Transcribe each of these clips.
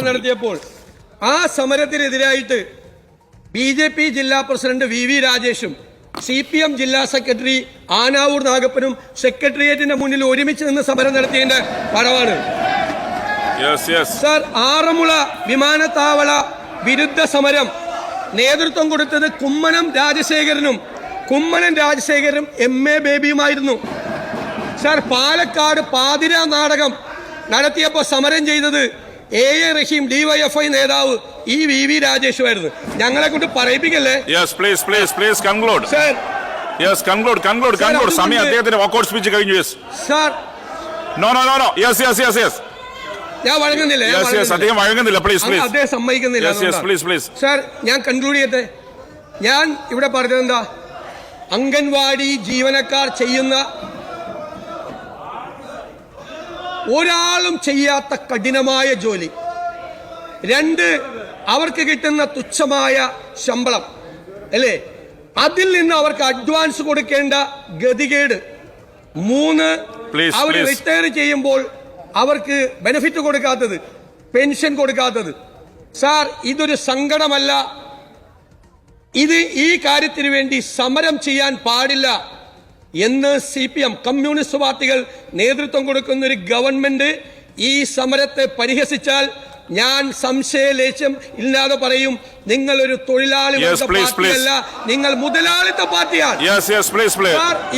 സമരം നടത്തിയപ്പോൾ ആ സമരത്തിനെതിരായിട്ട് ബി ജെ പി ജില്ലാ പ്രസിഡന്റ് വി വി രാജേഷും സി പി എം ജില്ലാ സെക്രട്ടറി ആനാവൂർ നാഗപ്പനും സെക്രട്ടേറിയറ്റിന്റെ മുന്നിൽ ഒരുമിച്ച് നിന്ന് സമരം നടത്തിയതിന്റെ പടവാണ്. സാർ ആറന്മുള വിമാനത്താവള വിരുദ്ധ സമരം നേതൃത്വം കൊടുത്തത് കുമ്മനം രാജശേഖരനും കുമ്മനം രാജശേഖരനും എം എ ബേബിയുമായിരുന്നു. സാർ പാലക്കാട് പാതിര നാടകം നടത്തിയപ്പോൾ സമരം ചെയ്തത് എ എ റഹീം ഡിവൈഎഫ്ഐ നേതാവ് ഈ വി വി രാജേഷുമായിരുന്നു. ഞങ്ങളെ കൊണ്ട് പറയിപ്പിക്കല്ലേ? Yes please please please conclude sir yes conclude conclude conclude സമയം അദ്ദേഹത്തിന്റെ വാക്കൗട്ട് സ്പീച്ച് കഴിഞ്ഞു yes sir no no no no yes yes yes yes ഞാൻ വഴങ്ങുന്നില്ല യെസ് യെസ്. അദ്ദേഹം വഴങ്ങുന്നില്ല. പ്ലീസ് പ്ലീസ് അദ്ദേഹം സമ്മതിക്കുന്നില്ല yes yes. Please please sir ഞാൻ conclude ചെയ്യട്ടെ. ഞാൻ ഇവിടെ പറഞ്ഞത് എന്താ? അംഗൻവാടി ജീവനക്കാർ ചെയ്യുന്ന ഒരാളും ചെയ്യാത്ത കഠിനമായ ജോലി. രണ്ട് അവർക്ക് കിട്ടുന്ന തുച്ഛമായ ശമ്പളം. അല്ലേ? അതിൽ നിന്ന് അവർക്ക് അഡ്വാൻസ് കൊടുക്കേണ്ട ഗതികേട്. മൂന്ന് അവർ റിട്ടയർ ചെയ്യുമ്പോൾ അവർക്ക് ബെനിഫിറ്റ് കൊടുക്കാത്തത് പെൻഷൻ കൊടുക്കാത്തത്. സാർ ഇതൊരു സങ്കടമല്ല. ഇത് ഈ കാര്യത്തിന് വേണ്ടി സമരം ചെയ്യാൻ പാടില്ല. എന്ന് സി പി എം കമ്മ്യൂണിസ്റ്റ് പാർട്ടികൾ നേതൃത്വം കൊടുക്കുന്ന ഒരു ഗവൺമെന്റ് ഈ സമരത്തെ പരിഹസിച്ചാൽ ഞാൻ സംശയലേശം ഇല്ലാതെ പറയും നിങ്ങൾ ഒരു തൊഴിലാളി. പാർട്ടിയല്ല നിങ്ങൾ മുതലാളിത്ത പാർട്ടിയാണ്.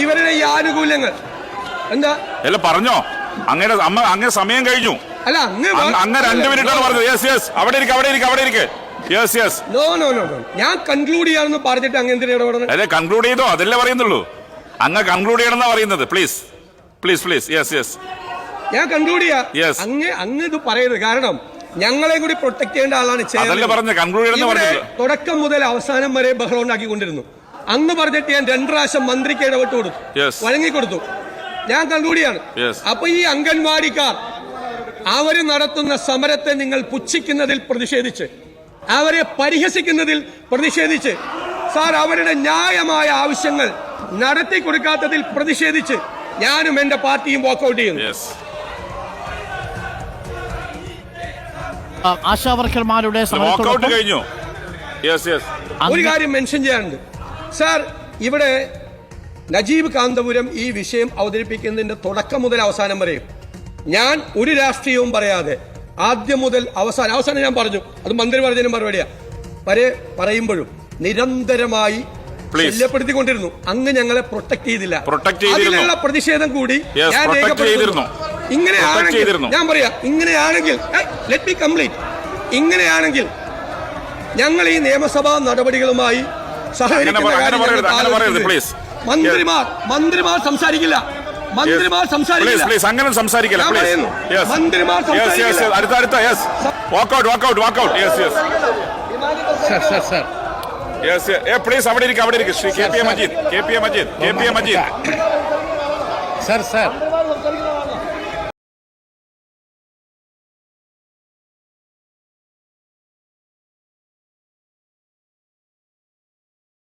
ഇവരുടെ ഈ ആനുകൂല്യങ്ങൾ. എന്താ? അല്ല പറഞ്ഞോ. അങ്ങനെ അമ്മ അങ്ങനെ സമയം കഴിഞ്ഞു. അല്ല അങ്ങ് രണ്ട് മിനിറ്റ് പറഞ്ഞത്. യെസ് യെസ് അവിടെ ഇരിക്ക് അവിടെ ഇരിക്ക് അവിടെ ഇരിക്ക്. Yes yes no no no ഞാൻ കൺക്ലൂഡ് ചെയ്യാമെന്ന് പറഞ്ഞിട്ട് അങ്ങനെ എന്തിനാ ഇടപെടണം കൺക്ലൂഡ് ചെയ്തോ. അതല്ലേ പറയുന്നുള്ളൂ. അങ്ങ് കൺക്ലൂഡ് ചെയ്യണമെന്നാ പറയുന്നത്. Please please please yes yes ഞാൻ കൺക്ലൂഡ് ചെയ്യാം. അങ്ങ് അങ്ങ് ഇത് പറയരുത്. കാരണം ഞങ്ങളെ കൂടി പ്രൊട്ടക്ട് ചെയ്യേണ്ട ആളാണ്. തുടക്കം മുതൽ അവസാനം വരെ ബഹളം ഉണ്ടാക്കിക്കൊണ്ടിരുന്നു. അന്ന് പറഞ്ഞിട്ട് ഞാൻ രണ്ടു പ്രാവശ്യം മന്ത്രിക്ക് ഇടപെട്ട് കൊടുത്തു. Yes. വഴങ്ങിക്കൊടുത്തു. ഞാൻ കൺക്ലൂഡിയാണ് അപ്പൊ ഈ അംഗൻവാടിക്കാർ അവർ നടത്തുന്ന സമരത്തെ നിങ്ങൾ പുച്ഛിക്കുന്നതിൽ പ്രതിഷേധിച്ച് അവരെ പരിഹസിക്കുന്നതിൽ പ്രതിഷേധിച്ച് സാർ അവരുടെ ന്യായമായ ആവശ്യങ്ങൾ നടത്തി കൊടുക്കാത്തതിൽ പ്രതിഷേധിച്ച് ഞാനും എന്റെ പാർട്ടിയും വാക്കൗട്ട് ചെയ്യുന്നു. ആശാവർക്കർമാരുടെ വാക്കൗട്ട് സമരത്തോടൊപ്പം കഴിഞ്ഞു. യെസ് യെസ് ഒരു കാര്യം മെൻഷൻ ചെയ്യാനുണ്ട്. സാർ ഇവിടെ നജീബ് കാന്തപുരം ഈ വിഷയം അവതരിപ്പിക്കുന്നതിന്റെ തുടക്കം മുതൽ അവസാനം വരെയും ഞാൻ ഒരു രാഷ്ട്രീയവും പറയാതെ ആദ്യം മുതൽ അവസാനം അവസാനം ഞാൻ പറഞ്ഞു. അത് മന്ത്രി പറഞ്ഞതിന് മറുപടിയാ. വരെ പറയുമ്പോഴും നിരന്തരമായി. ശല്യപ്പെടുത്തിക്കൊണ്ടിരുന്നു. അങ്ങ് ഞങ്ങളെ പ്രൊട്ടക്ട് ചെയ്തില്ല. അതിനുള്ള പ്രതിഷേധം കൂടി ഞാൻ രേഖപ്പെടുത്തുന്നു. ചെയ്തിരുന്നു. ഇങ്ങനെയാണെങ്കിൽ ഞാൻ പറയാ ഇങ്ങനെയാണെങ്കിൽ ലെറ്റ് ബി കംപ്ലീറ്റ് ഇങ്ങനെയാണെങ്കിൽ ഞങ്ങൾ ഈ നിയമസഭാ നടപടികളുമായി. മന്ത്രിമാർ മന്ത്രിമാർ സംസാരിക്കില്ല. മന്ത്രിമാർ സംസാരിക്കില്ല. പ്ലീസ് അങ്ങനെ സംസാരിക്കില്ല പ്ലീസ് യെസ് മന്ത്രിമാർ യെസ് യെസ് അടുത്ത അടുത്ത walkout walkout walkout sir sir sir yes A please അവിടെ ഇരിക്കും അവിടെ ഇരിക്കും. Shri K P A Majeed K P A Majeed K P A Majeed. Sir sir